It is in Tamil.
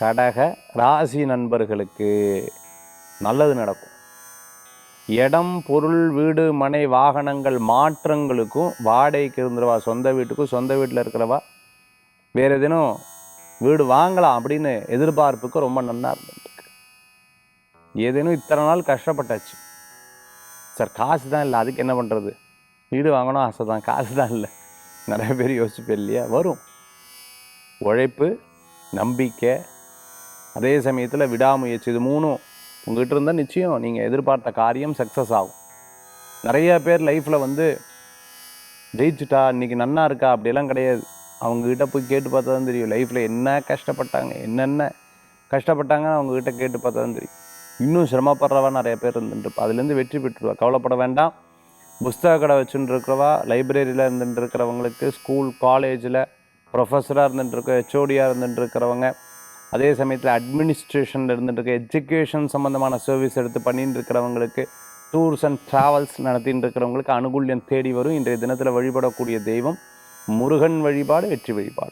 கடக ராசி நண்பர்களுக்கு நல்லது நடக்கும். இடம் பொருள் வீடு மனை வாகனங்கள் மாற்றங்களுக்கும் வாடகைக்கு இருந்துருவா சொந்த வீட்டுக்கும் சொந்த வீட்டில் இருக்கிறவா வேறு எதுனும் வீடு வாங்கலாம் அப்படின்னு எதிர்பார்ப்புக்கு ரொம்ப நல்லா இருந்துருக்கு ஏதேனும் இத்தனை நாள் கஷ்டப்பட்டாச்சு. சார் காசு தான் இல்லை. அதுக்கு என்ன பண்ணுறது வீடு வாங்கணும் ஆசை தான். காசு தான் இல்லை. நிறைய பேர் யோசிப்பேன் இல்லையா? வரும். உழைப்பு நம்பிக்கை அதே சமயத்தில் விடாமுயற்சி இது மூணும் உங்ககிட்ட இருந்தால் நிச்சயம் நீங்கள் எதிர்பார்த்த காரியம் சக்ஸஸ் ஆகும். நிறைய பேர் லைஃப்பில் வந்து ஜெயிச்சுட்டா இன்றைக்கி நன்னா இருக்கா அப்படிலாம் கிடையாது. அவங்கக்கிட்ட போய் கேட்டு பார்த்தா தான் தெரியும் லைஃப்பில் என்ன கஷ்டப்பட்டாங்க என்னென்ன கஷ்டப்பட்டாங்கன்னு அவங்கக்கிட்ட கேட்டு பார்த்தா தான் தெரியும். இன்னும் சிரமப்படுறவா நிறைய பேர் இருந்துட்டுருப்பா அதுலேருந்து வெற்றி பெற்றுருவா. கவலைப்பட வேண்டாம். புஸ்தக கடை வச்சுட்டு இருக்கிறவா லைப்ரரியில் இருந்துட்டு இருக்கிறவங்களுக்கு ஸ்கூல் காலேஜில் ப்ரொஃபஸராக இருந்துட்டு இருக்க ஹெச்ஓடியாக இருந்துட்டு இருக்கிறவங்க அதே சமயத்தில் அட்மினிஸ்ட்ரேஷனில் இருந்துட்டு இருக்க எஜுகேஷன் சம்மந்தமான சர்வீஸ் எடுத்து பண்ணிட்டு இருக்கிறவங்களுக்கு டூர்ஸ் அண்ட் ட்ராவல்ஸ் நடத்திட்டு இருக்கிறவங்களுக்கு அனுகூல்யம் தேடி வரும். இன்றைய தினத்தில் வழிபடக்கூடிய தெய்வம் முருகன் வழிபாடு வெற்றி வழிபாடு.